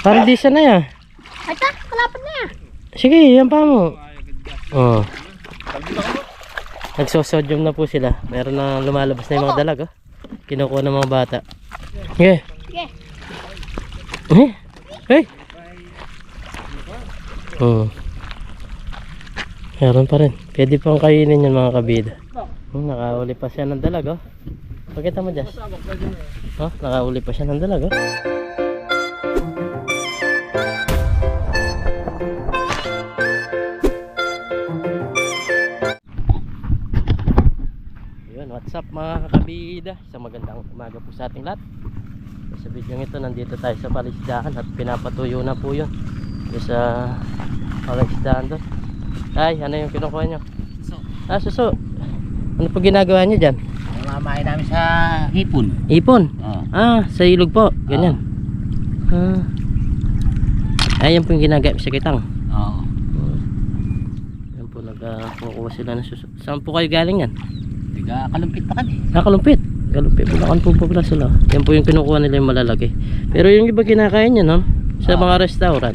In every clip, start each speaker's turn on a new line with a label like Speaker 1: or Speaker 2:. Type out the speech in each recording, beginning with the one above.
Speaker 1: Parang di siya na yan.
Speaker 2: Ay, ta, kalapad na.
Speaker 1: Sige, yan pa mo. Oh. Nagsosodium na po sila. Meron na lumalabas na yung mga dalag. Oh. Kinukuha ng mga bata. Okay.
Speaker 2: Sige.
Speaker 1: Eh. Hey. Oh. Meron pa rin. Pwede pang kainin yan mga kabida. Hmm, nakauli pa siya ng dalag. Oh. Pakita mo, Jess. Oh, nakauli pa siya ng dalag. Oh. Up mga kabida? Isang magandang umaga po sa ating lahat. Sa video ito, nandito tayo sa palisdaan at pinapatuyo na po yun. Sa palisdaan doon. Ay, ano yung kinukuha nyo?
Speaker 3: So,
Speaker 1: Ah, suso. Ano po ginagawa nyo dyan?
Speaker 3: namamahay namin sa hipon.
Speaker 1: Ipon.
Speaker 3: Oh.
Speaker 1: Ah, sa ilog po. Ganyan. Ah. Ay, yan po yung ginagawa sa kitang.
Speaker 3: Oo.
Speaker 1: Yan po, nagkukuha sila ng suso. Saan po kayo galing yan?
Speaker 3: Tiga kalumpit pa kami.
Speaker 1: Ah, kalumpit. Kalumpit. Bulakan po pala sila. Yan po yung kinukuha nila yung malalaki. Pero yung iba kinakain yan, no? Sa
Speaker 3: Ah.
Speaker 1: mga restaurant.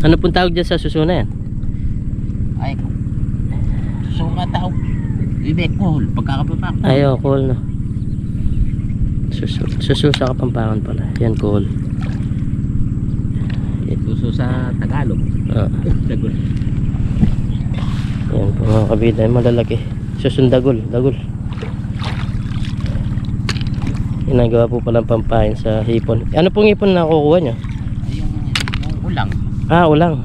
Speaker 1: Ano pong tawag dyan sa suso na yan?
Speaker 3: Ay, susunga tao. Ibig ko, pagkakapapak.
Speaker 1: Ayaw, cool no. Suso, suso sa kapampangan pala. Yan, cool.
Speaker 3: Suso sa Tagalog.
Speaker 1: Ah,
Speaker 3: Dagol.
Speaker 1: Yan po mga kabida. Yung malalaki. Susundagol. Dagol. Ginagawa po palang pampain sa hipon. Ano pong hipon na kukuha nyo?
Speaker 3: Yung, yung ulang.
Speaker 1: Ah, ulang.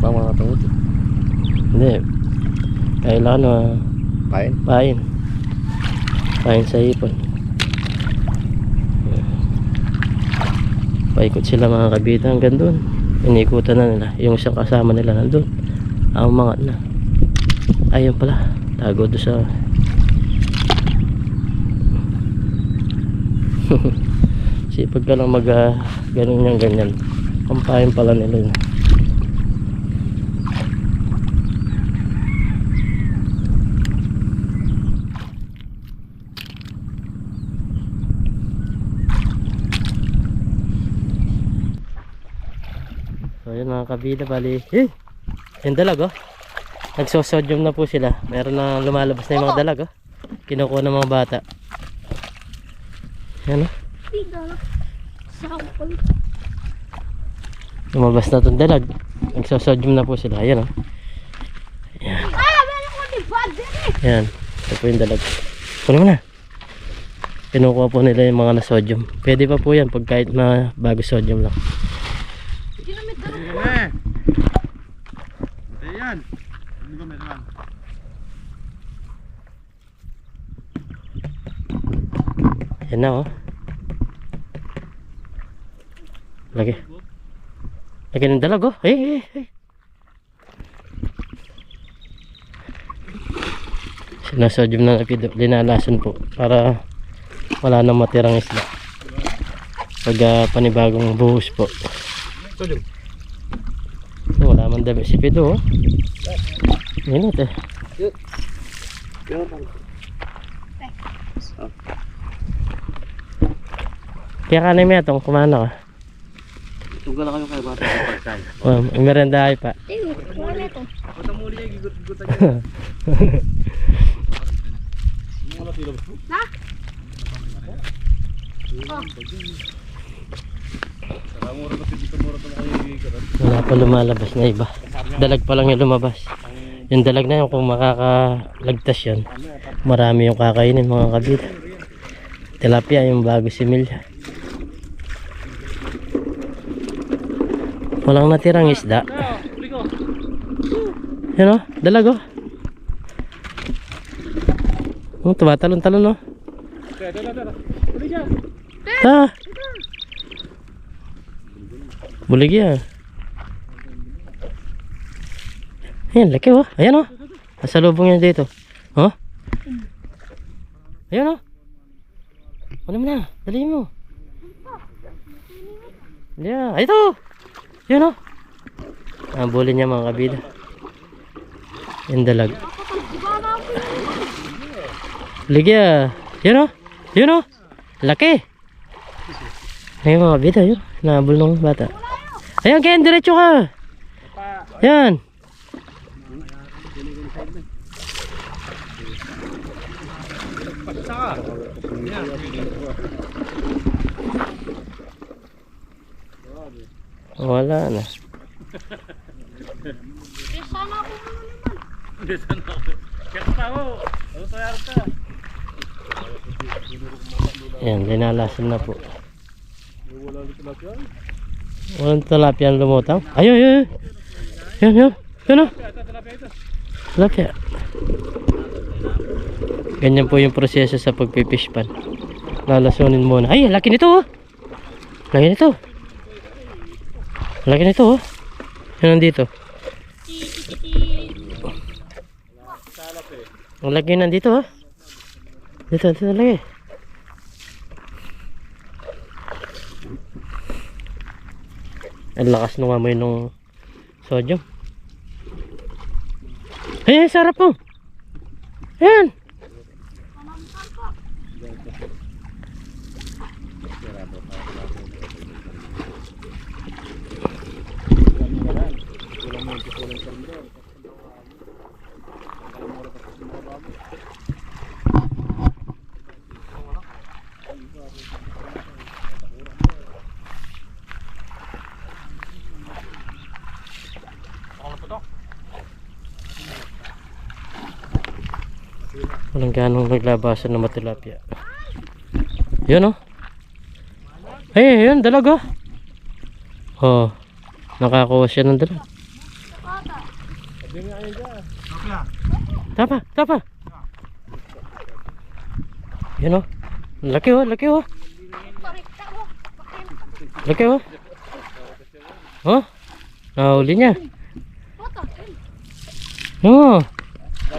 Speaker 3: Bang mga tawad.
Speaker 1: Hindi. Kailangan na
Speaker 3: Pain?
Speaker 1: pain. Pain sa hipon. Paikot sila mga kabita hanggang doon. Inikutan na nila. Yung isang kasama nila nandun. Ang mga na. Ayun pala. Tago doon sa... Sipag ka lang mag... Uh, ganun yung ganyan. Pampain pala nila yun. Kabida bali. Eh, yung dalag oh. Nagsosodium na po sila. Meron na lumalabas na yung mga dalag oh. Kinukuha ng mga bata. Yan oh. Lumabas na itong dalag. Nagsosodium na po sila. Ayan oh.
Speaker 2: Ah, Father eh.
Speaker 1: yan ito po yung dalag. Kunin mo na. Kinukuha po nila yung mga na sodium pwede pa po yan pag kahit na bago sodium lang
Speaker 2: Ginamit na rin.
Speaker 4: Ayan. Hindi ko meron.
Speaker 1: Yan na oh. Lagi. Lagi ng dalag oh. Eh, eh, eh. Sinasodium ng apido. Linalason po. Para wala nang matirang isla. Pag ah, panibagong buhos po.
Speaker 4: Sodium.
Speaker 1: So, wala man dami si Pido oh. Yan ito. Kaya kanay mo itong kumano ka.
Speaker 3: Tugal kayo kayo pagkain.
Speaker 1: Oh, may merenda ay pa.
Speaker 4: Ba?
Speaker 2: Ha?
Speaker 1: Wala pa lumalabas na iba. Dalag pa lang yung lumabas. Yung dalag na yun, kung makakalagtas yun, marami yung kakainin mga kabila. Tilapia yung bago similya. Walang natirang isda. Yan o, dalag o. Oh, tumatalon-talon o.
Speaker 4: Tara, tara, tara. Uli ka.
Speaker 1: Ah! Bulig yan. Ayan, laki oh. Ayan oh. Nasa lubong yan dito. Oh? Ayan oh. Ano mo na? Dali mo. Yeah, ito. Ayan oh. Ang bulin niya mga kabila. Yung dalag. Ligya. Yun o. Yun o. Laki. Ayun mga bida yun. Nahabol ng bata. Ayan, kaya diretso ka. Yan. Wala na.
Speaker 2: Sana ako naman.
Speaker 4: Hindi sana ako. Kaya pa ako. Ano sa yarta?
Speaker 1: Yan, linalasan na po.
Speaker 4: Wala.
Speaker 1: Walang tilapia ang lumutang. Ayun, ayun, ayun. Yan, yan. Yan o.
Speaker 4: Ito. Tilapia.
Speaker 1: Ganyan po yung proseso sa pagpipish pan. Lalasunin muna. Ay, laki nito oh. Laki nito. Laki nito oh. Yan nandito. Ang laki nandito oh. Dito, dito lagi. Ang lakas nung amoy nung sodium. Ay, sarap po. Ayan. Walang ganong naglabasan ng matilapia. Yun oh. Ay, yun, dalag oh. Oh, nakakuha siya ng dalag. Tapa, tapa. Yun oh. Laki oh, laki oh. Laki oh. Oh, nahuli niya. Oh,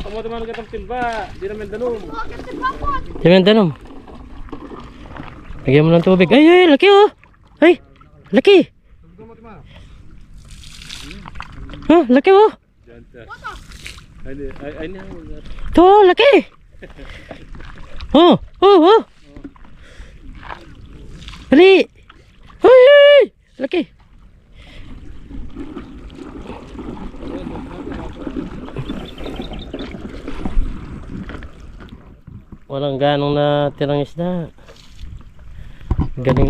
Speaker 4: Mo naman gatang timba. Di naman
Speaker 2: si Papot?
Speaker 1: Diyan danom. Lagyan mo ng tubig. Ay, ay, laki oh. Ay, laki. Oh, laki oh.
Speaker 4: Diyan siya. Ay, di- ay, ay, niya.
Speaker 1: To, laki. Oh, oh, oh. Dali. Ay, ay. Laki. Walang ganong na tirang isda. Galing.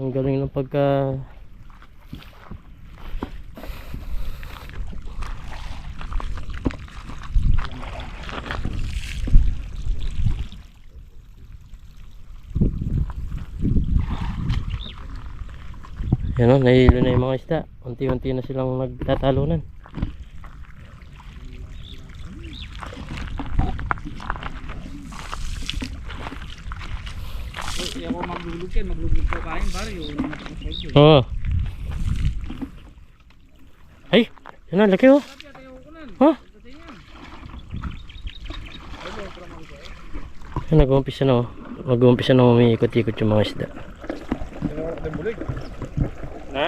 Speaker 1: Ang galing ng pagka Yan o, nahihilo na yung mga isda. Unti-unti na silang nagtatalunan.
Speaker 4: Hindi ako maglulog yan. Maglulog ko kain. Bari yun.
Speaker 1: Oo. Ay, yan na, laki oh. Ha? Yan, nag-uumpisa na oh. Mag-uumpisa na umiikot-ikot yung mga isda.
Speaker 4: Ha?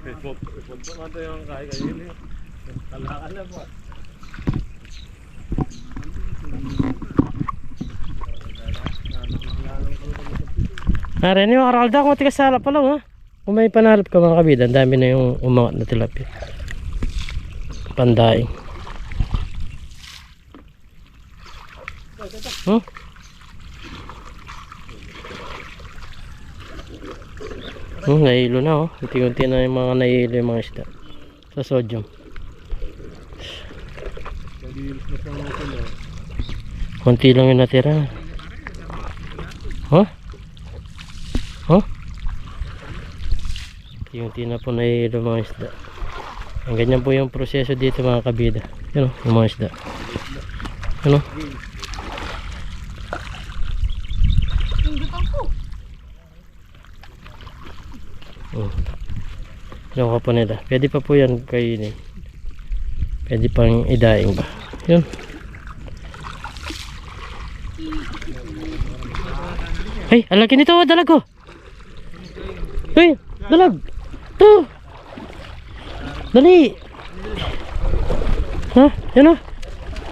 Speaker 4: Facebook, Facebook mo ito yung kaya kayo yun. Kala-kala mo.
Speaker 1: Nariyan yung aralda kung matigas sa halap pa lang ha. Kung may panalap ka mga kabida, dami na yung umangat na tilapia. Pandaing. Huh? Hmm, nahilo na oh. Unti-unti na yung mga nahilo yung mga isda. Sa sodium. Konti lang yung natira. Huh? Huh? Unti-unti na po nahilo mga isda. Ang ganyan po yung proseso dito mga kabida. Yun oh, yung mga isda. Ano?
Speaker 2: Pinggutan ko.
Speaker 1: Oh. Yung ka po nila. Pwede pa po yan kainin. Pwede pang idaing ba. Yun. Ay, ang laki nito, oh, dalag ko. Ay, dalag. To. Dali. Ha? Yan oh.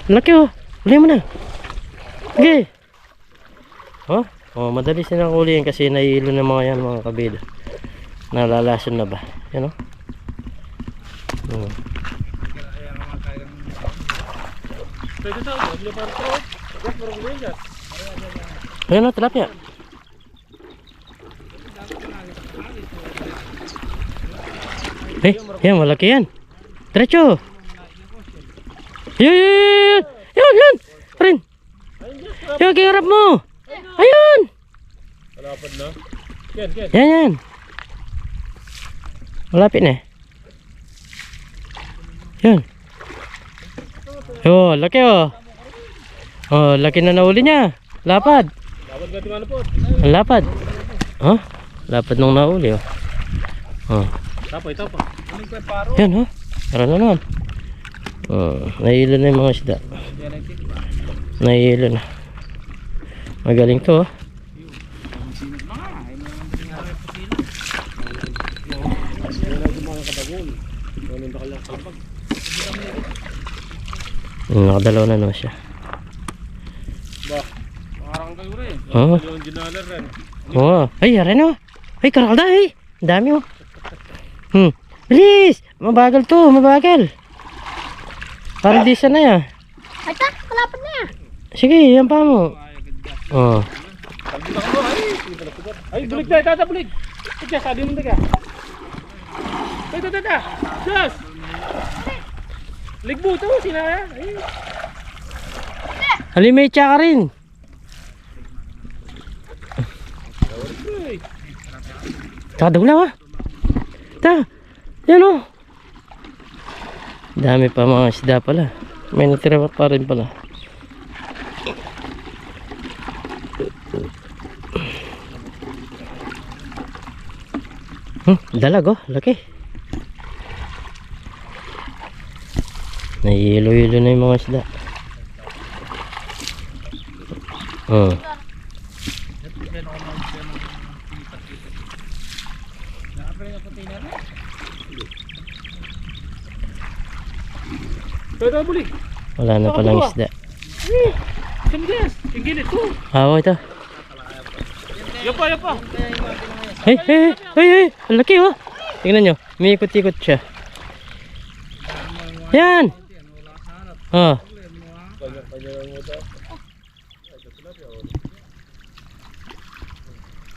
Speaker 1: Ang Laki oh. Huli mo na. Okay. Oh, oh madali silang huliin kasi nahihilo ng mga yan mga kabida. Nalalason na ba? Yan oh. Oh.
Speaker 4: Pwede sa mo yan.
Speaker 1: Ayan o, tilapia. Eh, yan, malaki yan. Diretso. Yan, yan, yan. Yan, yan. Parin. Yan, kiharap mo. Ayun.
Speaker 4: Malapad na. Ken, Ken.
Speaker 1: Yan, yan. Malapit na eh. Yan. Oh, laki oh. Oh, laki na nahuli niya. Lapad.
Speaker 4: Dapat ka tingnan po.
Speaker 1: Lapad. Oh, lapad nung nahuli oh. Oh,
Speaker 4: Tapay, tapay. Anong kwe paro?
Speaker 1: yan oh. Tara na naman. Oh, nahihilo na yung mga isda. Nahihilo na. Magaling to oh. Nakadalaw na naman siya.
Speaker 4: Ba, parang kayo rin.
Speaker 1: Oo. Oo. Ay, yara na. Ay, karakalda ay. Ang dami oh. Hmm. Bilis! Mabagal to, mabagal. Parang di sana ya.
Speaker 2: Ay, ta, kalapad na yan.
Speaker 1: Sige, yan pa mo. Oh.
Speaker 4: Ay. Bulig tayo, tata, bulig. Ika, sabi mo taga. Ay, tata, tata. Diyos! Ligbo to. Ay,
Speaker 1: Halimay tsaka rin. Tsaka dagulaw ah. Ta. Yan oh. Dami pa mga isda pala. May natira pa rin pala. Hmm, dalag oh, laki. Nahihilo-hilo na yung mga isda. Oh.
Speaker 4: Tata, bulig.
Speaker 1: Wala na palang isda.
Speaker 4: Sa Miguel, yung gilid ko.
Speaker 1: Ah, oh, ito.
Speaker 4: Yapa, yapa.
Speaker 1: Hey, hey, hey, hey, ang laki oh. Tingnan nyo, may ikot-ikot siya. Yan! Oh.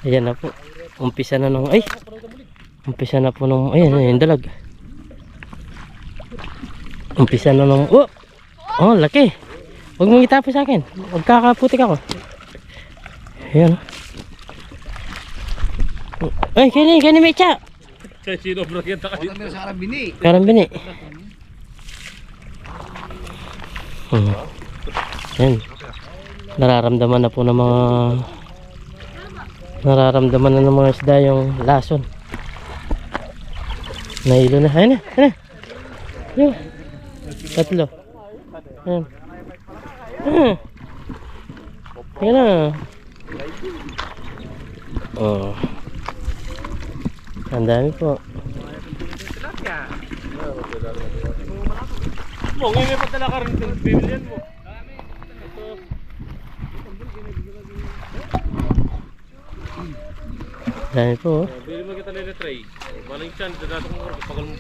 Speaker 1: Ayan na po. Umpisa na nung, ay! Umpisa na po nung, ayan, ayan, dalag. Umpisa na nung, oh! Oh, laki. Huwag mong itapos sa akin. Magkakaputik ako. Ayan. oh. Ay, kini, kini mecha.
Speaker 4: Sa sino bro yan taka dito.
Speaker 1: Karang bini. Hmm. Yan. Nararamdaman na po ng mga nararamdaman na ng mga isda yung lason. Nahilo na. Ayun na. Ayun na. Ayun. Tatlo. Ayun. Ah. Ayun na. Oh. Ang dami po.
Speaker 4: Mo, ngayon pa tala ka rin ng bibilian mo.
Speaker 1: Dami po. oh.
Speaker 4: Bili mo kita nila tray. Maling chan, dadato mo ko pagal mo.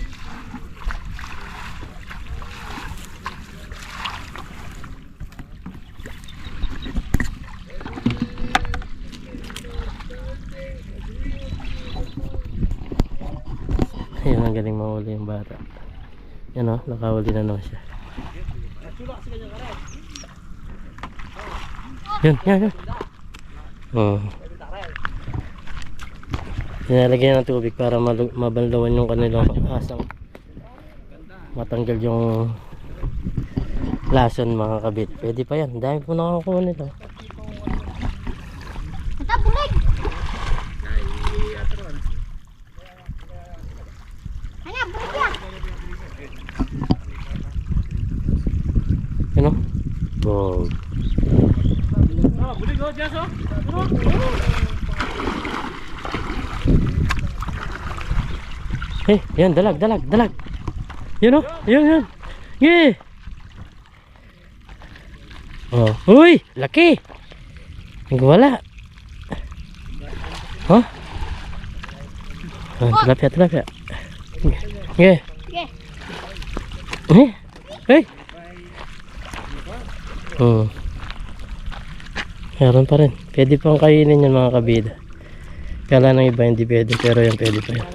Speaker 1: Ayun, mahuli yung bata. Yan o, nakahuli na naman siya. Yan, yan, yan. Oh. Nilalagyan ng tubig para mabanlawan yung kanilang asang matanggal yung lason mga kabit. Pwede pa yan. Dami po nakakuha nito.
Speaker 2: Ata, bulig. Ano, bulig yan.
Speaker 1: Yan o. Bog.
Speaker 4: Ah, bulig oh, Jess oh. Ano?
Speaker 1: Eh, yan, dalag, dalag, dalag. Yun o, yun, yun. Nge! Oh, uy, laki. Wala. Oh? Oh, tilapia, tilapia. Nge.
Speaker 2: Nge.
Speaker 1: Eh, hey. Oh. Meron pa rin. Pwede pang kainin yan mga kabida. Kala ng iba hindi pwede pero yan pwede pa yan.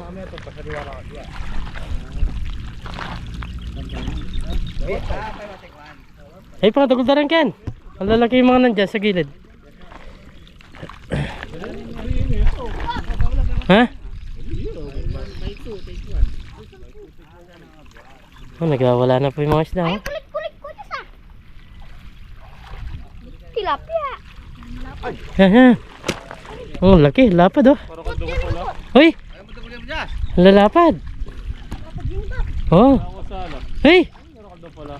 Speaker 1: Ay, pangatagol na rin Ken. Ang lalaki yung mga nandyan sa gilid. ha? Oh, nagwawala na po yung mga isda.
Speaker 2: Ay,
Speaker 1: Oh.
Speaker 2: kulit-kulit ko niya sa. Tilapia.
Speaker 1: Yan. Oh, laki. Lapad oh. Hoy! Lalapad. Oh.
Speaker 4: Ako sala.
Speaker 1: Hey!
Speaker 4: Pala.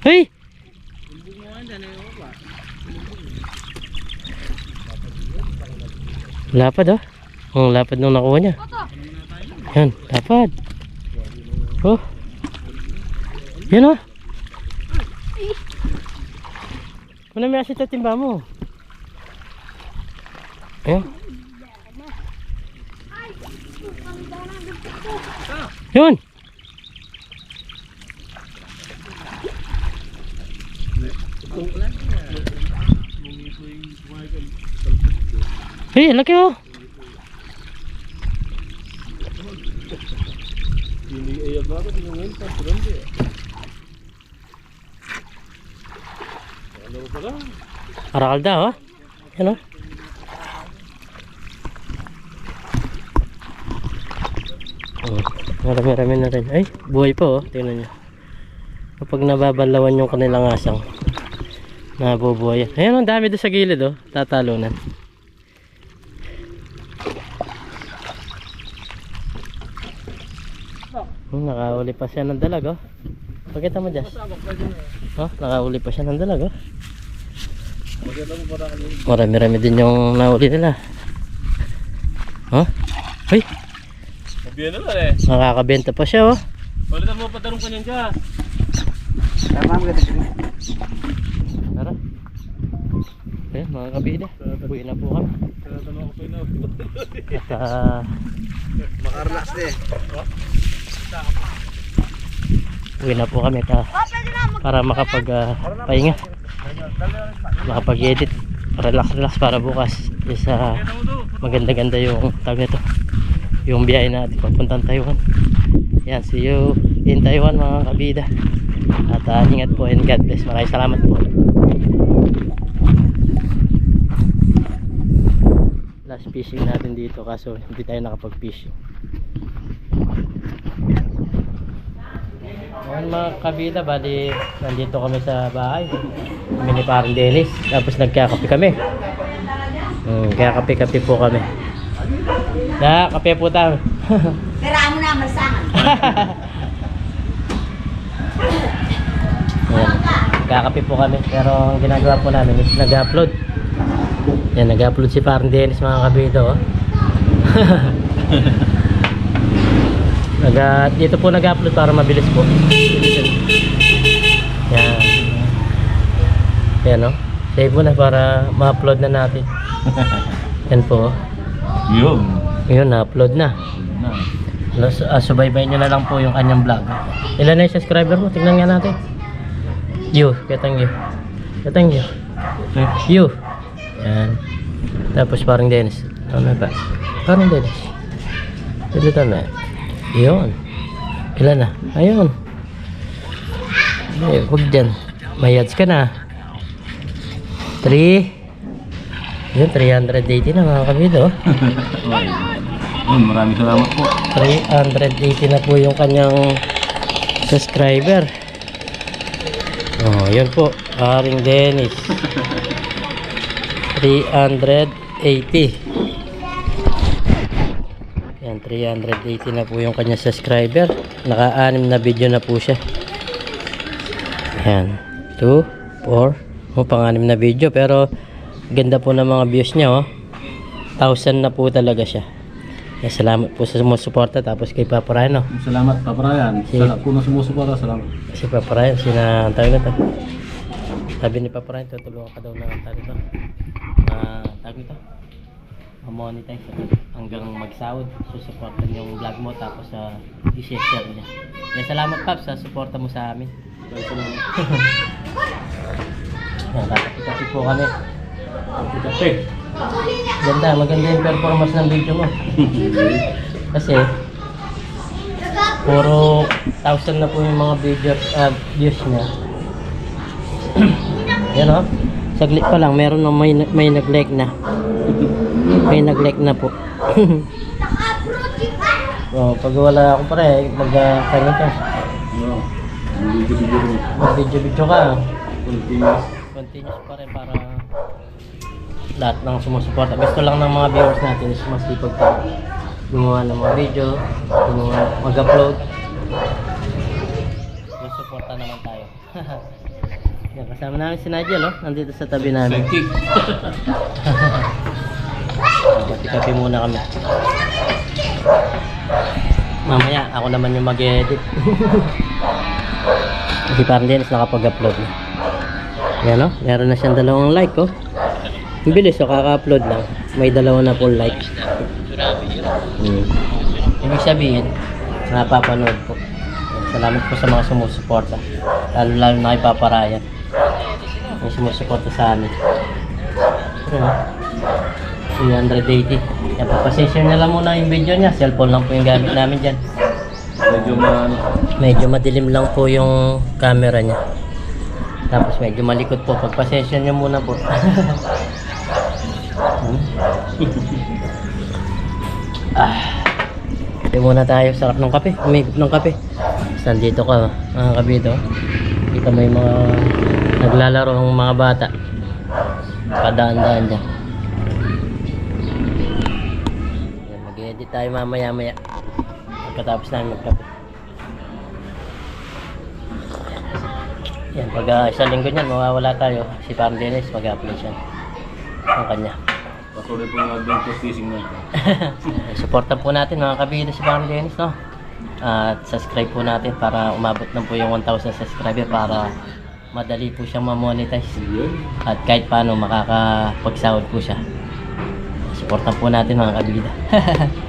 Speaker 1: Hey! Lapad oh. Oh, lapad nung nakuha niya. Yan, lapad. Oh. Yan oh. Ano may asit at timba mo? Ayan. Yun. Hey, laki oh.
Speaker 4: Ngayon pa pulante. Ano
Speaker 1: oh. Oh. Oh, marami-rami na rin. Ay, buhay pa oh. Tingnan nyo. Kapag nababalawan yung kanilang asang, nabubuhay yan. Ayan, ang dami doon sa gilid oh. Tatalunan. Hmm, nakauli pa siya ng dalag oh. Pakita mo Jess. Oh, nakauli pa siya ng dalag oh.
Speaker 4: Mo.
Speaker 1: Marami-rami din yung nahuli nila. Oh? Ay,
Speaker 4: Sabihan na eh.
Speaker 1: nakakabenta pa siya oh.
Speaker 4: Balitan mo pa tanong kanyan dyan.
Speaker 1: Tara. Ayan, mga kabida. Uwi na po kami.
Speaker 4: Tinatanong ako pa yun.
Speaker 1: Ah,
Speaker 3: Makarelax din.
Speaker 1: Uwi na po kami
Speaker 2: na. Mag-
Speaker 1: para makapag ah, pahinga. Makapag-edit. Relax relax para bukas. Is ah, maganda-ganda yung tawag nito. Yung biyahe natin papuntang Taiwan. Yan, see you in Taiwan mga kabida. At ah, ingat po and God bless. Maraming salamat po. Last fishing natin dito kaso hindi tayo nakapag-fishing. Ngayon mga kabida, bali nandito kami sa bahay. Kami ni parang Dennis. Tapos nagkakape kami. Hmm, kaya kape-kape po kami. Da, kape po tayo.
Speaker 2: Tira mo na, masahan.
Speaker 1: Ayan. Kakape po kami. Pero ang ginagawa po namin is nag-upload. Yan, nag-upload si parang Dennis mga kabida. Oh. nag dito po nag-upload para mabilis po. Yan. Yan oh. Save mo na para ma-upload na natin. Yan po.
Speaker 3: Yun.
Speaker 1: Yun, na-upload na.
Speaker 3: Na.
Speaker 1: Los, uh, subaybay nyo na lang po yung kanyang vlog. Ilan na yung subscriber mo? Tingnan nga natin. You, katang you. Katang you. You. Yan. Tapos parang Dennis. Ano ba? Parang Dennis. Ito tama. Yun. Ilan na? Ayun. Ay, huwag dyan. May ads ka na. 3. Yun, 380 na mga kabido.
Speaker 3: Yun, maraming salamat po.
Speaker 1: 380 na po yung kanyang subscriber. Oh, yun po. Aring Dennis. 380. Yan, 380 na po yung kanyang subscriber. Naka-anim na video na po siya. Yan. 2, 4. O, pang-anim na video. Pero, ganda po ng mga views niya, oh. 1,000 na po talaga siya. Kaya salamat po sa sumusuporta tapos kay Papa Ryan, no?
Speaker 4: Salamat, Papa Ryan.
Speaker 1: Si-
Speaker 4: Sa kung sumusuporta, salamat.
Speaker 1: Si Papa Ryan, sinantay na to. Sabi ni Papa Ryan, tutulungan ka daw ng tali to. Ah, tawag ito. Ma-monetize hanggang magsahod. Susuportan yung vlog mo tapos sa uh, i-share niya. Kaya salamat Paps sa suporta mo sa amin. Kasi po kami.
Speaker 4: Kape.
Speaker 1: Ganda, maganda yung performance ng video mo. Kasi, puro thousand na po yung mga video, ah, views niya. Yan o. Saglit pa lang, meron na may, may nag-like na. May nag-like na po. oh, pag wala ako pare, mag-kanya ka.
Speaker 4: Oo. Video-video mo.
Speaker 1: Mag-video-video ka.
Speaker 4: Continuous.
Speaker 1: Continuous pa rin para lahat ng sumusuporta. Gusto lang ng mga viewers natin is masipag pa gumawa ng mga video, gumawa, mag-upload. Yung suporta naman tayo. Yan, kasama namin si Nigel, oh. Nandito sa tabi namin. Pati-kape muna kami. Mamaya, ako naman yung mag-edit. Kasi parang Dennis nakapag-upload na. Yan o, meron na siyang dalawang like oh. Ang bilis oh, kaka-upload lang. May dalawa na pong like. Hmm. Ibig sabihin, napapanood po. Salamat po sa mga sumusuporta. Lalo lalo na kay. Yung sumusuporta sa amin. Ano? 380. Kaya papasession na lang muna yung video niya. Cellphone lang po yung gamit namin dyan.
Speaker 4: Medyo maano.
Speaker 1: Medyo madilim lang po yung camera niya. Tapos medyo malikot po. Pagpa-session niyo muna po. Ah. Ito muna tayo. Sarap ng kape. Umigop ng kape. Nandito ka, mga kabito. Kita mo yung mga naglalaro ng mga bata. Padaan-daan dyan. Mag-edit tayo mamaya-maya. Pagkatapos namin magkape. Yan, pag uh, isang linggo niyan, mawawala tayo. Si Parang Dennis, mag-upload siya. Ang kanya.
Speaker 4: Patuloy po yung adventure fishing na.
Speaker 1: Supportan po natin mga kabida si Parang Dennis, no? At subscribe po natin para umabot na po yung 1,000 subscriber para madali po siyang ma-monetize. At kahit paano makakapagsahod po siya. Supportan po natin mga kabida.